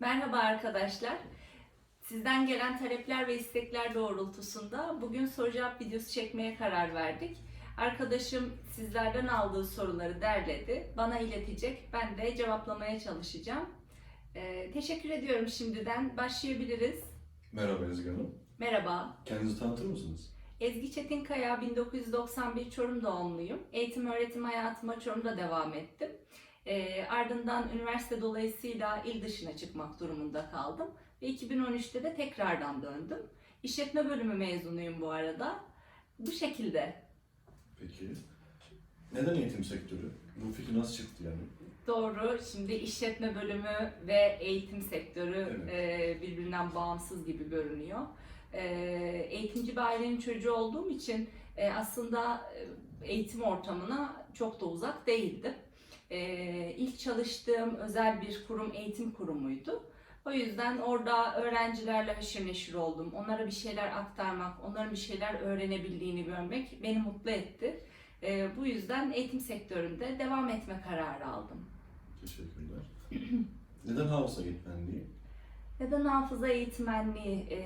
Merhaba arkadaşlar. Sizden gelen talepler ve istekler doğrultusunda bugün soru cevap videosu çekmeye karar verdik. Arkadaşım sizlerden aldığı soruları derledi, bana iletecek. Ben de cevaplamaya çalışacağım. Ee, teşekkür ediyorum şimdiden. Başlayabiliriz. Merhaba Ezgi Hanım. Merhaba. Kendinizi tanıtır mısınız? Ezgi Çetinkaya, 1991 Çorum doğumluyum. Eğitim öğretim hayatıma Çorum'da devam ettim. Ee, ardından üniversite dolayısıyla il dışına çıkmak durumunda kaldım. Ve 2013'te de tekrardan döndüm. İşletme bölümü mezunuyum bu arada. Bu şekilde. Peki. Neden eğitim sektörü? Bu fikir nasıl çıktı yani? Doğru. Şimdi işletme bölümü ve eğitim sektörü Evet. e, birbirinden bağımsız gibi görünüyor. E, eğitimci bir ailenin çocuğu olduğum için e, aslında e, eğitim ortamına çok da uzak değildim. E, ilk çalıştığım özel bir kurum eğitim kurumuydu. O yüzden orada öğrencilerle haşır neşir oldum. Onlara bir şeyler aktarmak, onların bir şeyler öğrenebildiğini görmek beni mutlu etti. E, bu yüzden eğitim sektöründe devam etme kararı aldım. Teşekkürler. Neden hafıza eğitmenliği? Neden hafıza eğitmenliği? E,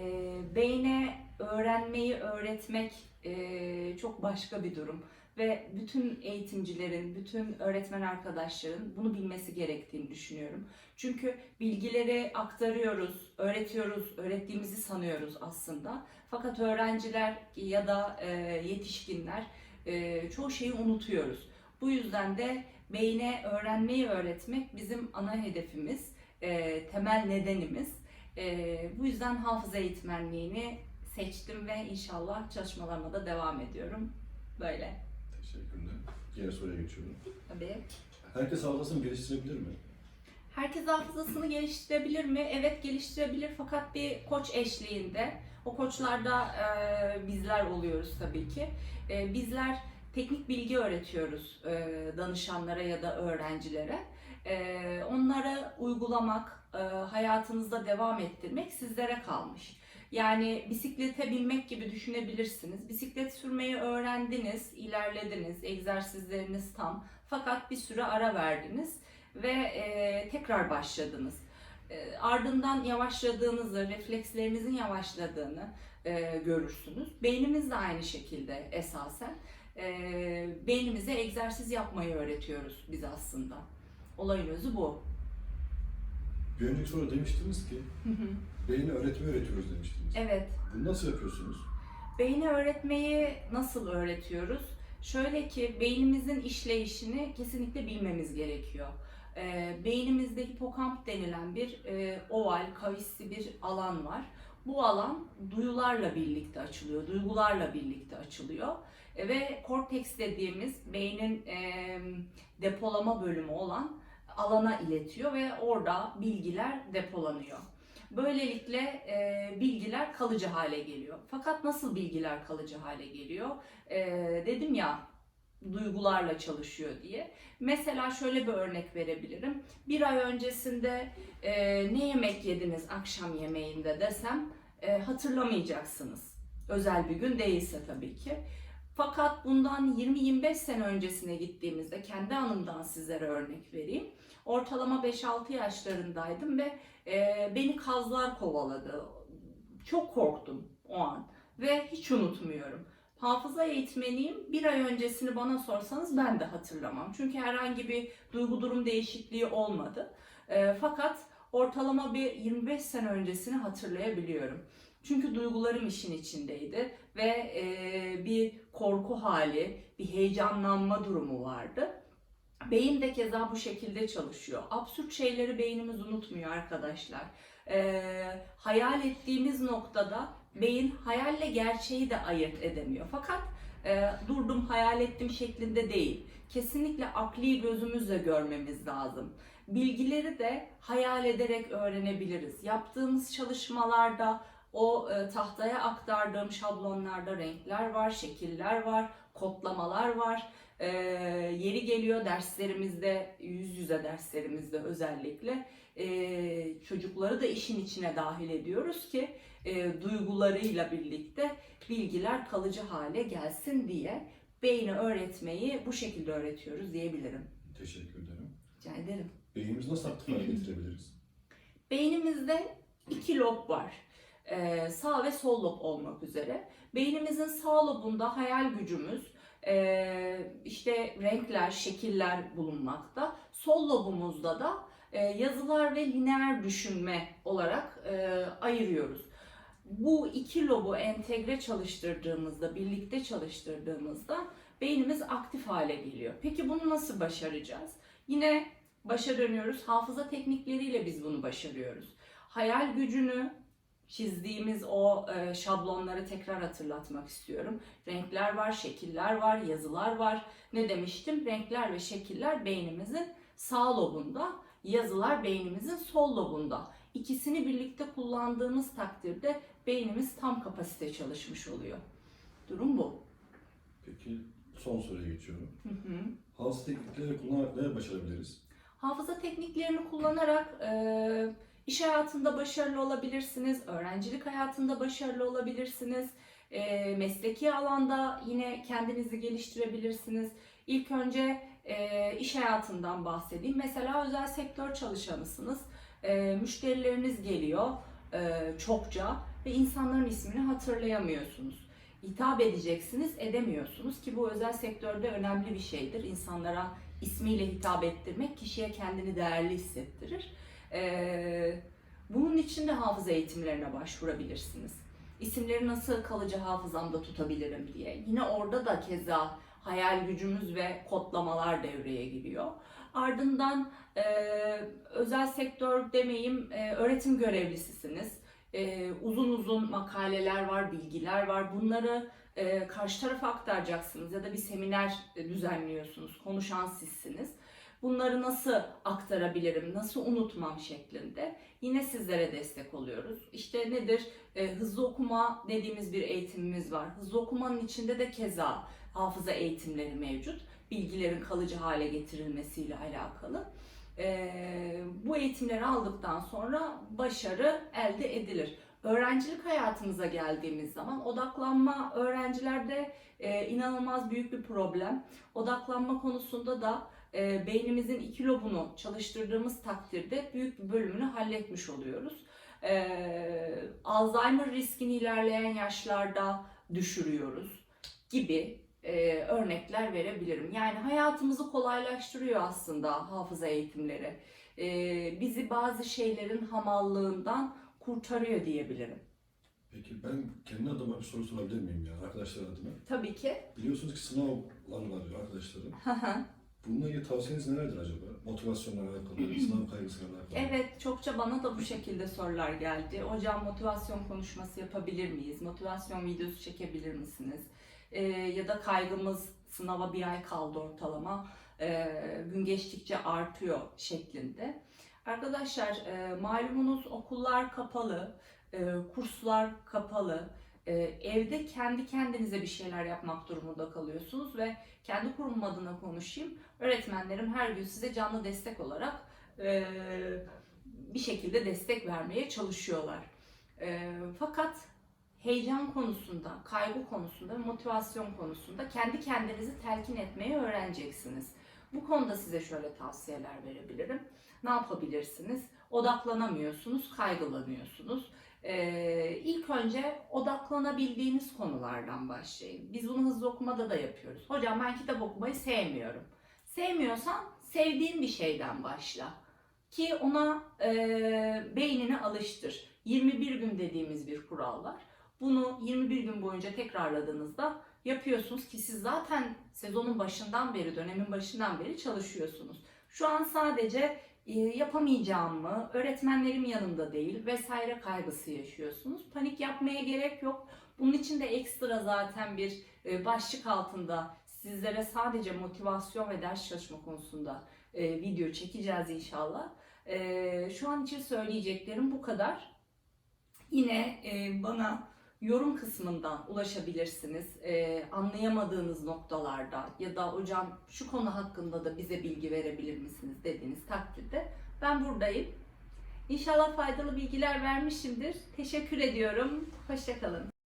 beyne öğrenmeyi öğretmek e, çok başka bir durum. Ve bütün eğitimcilerin, bütün öğretmen arkadaşların bunu bilmesi gerektiğini düşünüyorum. Çünkü bilgileri aktarıyoruz, öğretiyoruz, öğrettiğimizi sanıyoruz aslında. Fakat öğrenciler ya da e, yetişkinler e, çoğu şeyi unutuyoruz. Bu yüzden de beyne öğrenmeyi öğretmek bizim ana hedefimiz e, temel nedenimiz. Bu yüzden hafıza eğitmenliğini seçtim ve inşallah çalışmalarıma da devam ediyorum. Böyle. Teşekkürler. Diğer soruya geçiyorum. Tabii. Herkes hafızasını geliştirebilir mi? Herkes hafızasını geliştirebilir mi? Evet geliştirebilir fakat bir koç eşliğinde. O koçlarda e, bizler oluyoruz tabii ki. E, bizler teknik bilgi öğretiyoruz e, danışanlara ya da öğrencilere. E, onları uygulamak, e, hayatınızda devam ettirmek sizlere kalmış. Yani bisiklete binmek gibi düşünebilirsiniz. Bisiklet sürmeyi öğrendiniz, ilerlediniz, egzersizleriniz tam. Fakat bir süre ara verdiniz ve e, tekrar başladınız. E, ardından yavaşladığınızı, reflekslerinizin yavaşladığını e, görürsünüz. Beynimiz de aynı şekilde esasen. E, beynimize egzersiz yapmayı öğretiyoruz biz aslında. Olayın özü bu. Bir önceki soruda demiştiniz ki beyni öğretimi öğretiyoruz demiştiniz. evet. Bunu nasıl yapıyorsunuz? Beyni öğretmeyi nasıl öğretiyoruz? Şöyle ki beynimizin işleyişini kesinlikle bilmemiz gerekiyor. Ee, beynimizde hipokamp denilen bir e, oval, kavisli bir alan var. Bu alan duyularla birlikte açılıyor, duygularla birlikte açılıyor. E, ve korteks dediğimiz beynin e, depolama bölümü olan alana iletiyor ve orada bilgiler depolanıyor. Böylelikle e, bilgiler kalıcı hale geliyor. Fakat nasıl bilgiler kalıcı hale geliyor? E, dedim ya duygularla çalışıyor diye. Mesela şöyle bir örnek verebilirim. Bir ay öncesinde e, ne yemek yediniz akşam yemeğinde desem e, hatırlamayacaksınız. Özel bir gün değilse tabii ki. Fakat bundan 20-25 sene öncesine gittiğimizde kendi anımdan sizlere örnek vereyim. Ortalama 5-6 yaşlarındaydım ve e, beni kazlar kovaladı. Çok korktum o an ve hiç unutmuyorum. Hafıza eğitmeniyim. Bir ay öncesini bana sorsanız ben de hatırlamam. Çünkü herhangi bir duygu durum değişikliği olmadı. E, fakat ortalama bir 25 sene öncesini hatırlayabiliyorum. Çünkü duygularım işin içindeydi ve e, bir korku hali, bir heyecanlanma durumu vardı. Beyin de keza bu şekilde çalışıyor. Absürt şeyleri beynimiz unutmuyor arkadaşlar. Ee, hayal ettiğimiz noktada beyin hayalle gerçeği de ayırt edemiyor. Fakat e, durdum hayal ettim şeklinde değil. Kesinlikle akli gözümüzle görmemiz lazım. Bilgileri de hayal ederek öğrenebiliriz. Yaptığımız çalışmalarda o e, tahtaya aktardığım şablonlarda renkler var, şekiller var, kodlamalar var. E, yeri geliyor derslerimizde, yüz yüze derslerimizde özellikle e, çocukları da işin içine dahil ediyoruz ki e, duygularıyla birlikte bilgiler kalıcı hale gelsin diye beyni öğretmeyi bu şekilde öğretiyoruz diyebilirim. Teşekkür ederim. Rica ederim. Beynimizi nasıl aktif hale getirebiliriz? Beynimizde iki lob var. Ee, sağ ve sol lob olmak üzere. Beynimizin sağ lobunda hayal gücümüz, işte renkler, şekiller bulunmakta. Sol lobumuzda da e, yazılar ve lineer düşünme olarak e, ayırıyoruz. Bu iki lobu entegre çalıştırdığımızda, birlikte çalıştırdığımızda beynimiz aktif hale geliyor. Peki bunu nasıl başaracağız? Yine başa dönüyoruz. Hafıza teknikleriyle biz bunu başarıyoruz. Hayal gücünü çizdiğimiz o e, şablonları tekrar hatırlatmak istiyorum. Renkler var, şekiller var, yazılar var. Ne demiştim? Renkler ve şekiller beynimizin sağ lobunda, yazılar beynimizin sol lobunda. İkisini birlikte kullandığımız takdirde beynimiz tam kapasite çalışmış oluyor. Durum bu. Peki son soruya geçiyorum. Hı hı. Hafıza teknikleri kullanarak ne başarabiliriz? Hafıza tekniklerini kullanarak e, iş hayatında başarılı olabilirsiniz, öğrencilik hayatında başarılı olabilirsiniz, e, mesleki alanda yine kendinizi geliştirebilirsiniz. İlk önce e, iş hayatından bahsedeyim. Mesela özel sektör çalışanısınız, e, müşterileriniz geliyor e, çokça ve insanların ismini hatırlayamıyorsunuz. Hitap edeceksiniz, edemiyorsunuz ki bu özel sektörde önemli bir şeydir. İnsanlara ismiyle hitap ettirmek kişiye kendini değerli hissettirir. Ee, bunun için de hafıza eğitimlerine başvurabilirsiniz. İsimleri nasıl kalıcı hafızamda tutabilirim diye. Yine orada da keza hayal gücümüz ve kodlamalar devreye giriyor. Ardından e, özel sektör demeyeyim e, öğretim görevlisisiniz. E, uzun uzun makaleler var, bilgiler var. Bunları e, karşı tarafa aktaracaksınız ya da bir seminer düzenliyorsunuz. Konuşan sizsiniz. Bunları nasıl aktarabilirim, nasıl unutmam şeklinde yine sizlere destek oluyoruz. İşte nedir? E, hızlı okuma dediğimiz bir eğitimimiz var. Hızlı okumanın içinde de keza hafıza eğitimleri mevcut. Bilgilerin kalıcı hale getirilmesiyle alakalı. E, bu eğitimleri aldıktan sonra başarı elde edilir. Öğrencilik hayatımıza geldiğimiz zaman odaklanma öğrencilerde e, inanılmaz büyük bir problem. Odaklanma konusunda da e, beynimizin iki lobunu çalıştırdığımız takdirde büyük bir bölümünü halletmiş oluyoruz. E, Alzheimer riskini ilerleyen yaşlarda düşürüyoruz gibi e, örnekler verebilirim. Yani hayatımızı kolaylaştırıyor aslında hafıza eğitimleri. E, bizi bazı şeylerin hamallığından kurtarıyor diyebilirim. Peki ben kendi adıma bir soru sorabilir miyim ya arkadaşlar adına? Tabii ki. Biliyorsunuz ki sınavlar var arkadaşlarım. Bununla ilgili tavsiyeniz nelerdir acaba? Motivasyonla alakalı, sınav kaygısıyla alakalı. Evet, çokça bana da bu şekilde sorular geldi. Hocam motivasyon konuşması yapabilir miyiz? Motivasyon videosu çekebilir misiniz? Ee, ya da kaygımız sınava bir ay kaldı ortalama. Ee, gün geçtikçe artıyor şeklinde. Arkadaşlar e, malumunuz okullar kapalı, e, kurslar kapalı. E, evde kendi kendinize bir şeyler yapmak durumunda kalıyorsunuz ve kendi kurumum adına konuşayım. Öğretmenlerim her gün size canlı destek olarak e, bir şekilde destek vermeye çalışıyorlar. E, fakat heyecan konusunda, kaygı konusunda, motivasyon konusunda kendi kendinizi telkin etmeyi öğreneceksiniz. Bu konuda size şöyle tavsiyeler verebilirim. Ne yapabilirsiniz? Odaklanamıyorsunuz, kaygılanıyorsunuz. Ee, ilk önce odaklanabildiğiniz konulardan başlayın. Biz bunu hızlı okumada da yapıyoruz. Hocam ben kitap okumayı sevmiyorum. Sevmiyorsan sevdiğin bir şeyden başla. Ki ona e, beynini alıştır. 21 gün dediğimiz bir kural var. Bunu 21 gün boyunca tekrarladığınızda yapıyorsunuz ki siz zaten sezonun başından beri, dönemin başından beri çalışıyorsunuz. Şu an sadece e, yapamayacağım mı, öğretmenlerim yanında değil vesaire kaygısı yaşıyorsunuz. Panik yapmaya gerek yok. Bunun için de ekstra zaten bir e, başlık altında sizlere sadece motivasyon ve ders çalışma konusunda e, video çekeceğiz inşallah. Şu an için söyleyeceklerim bu kadar. Yine bana yorum kısmından ulaşabilirsiniz. E, anlayamadığınız noktalarda ya da hocam şu konu hakkında da bize bilgi verebilir misiniz dediğiniz takdirde ben buradayım. İnşallah faydalı bilgiler vermişimdir. Teşekkür ediyorum. Hoşçakalın.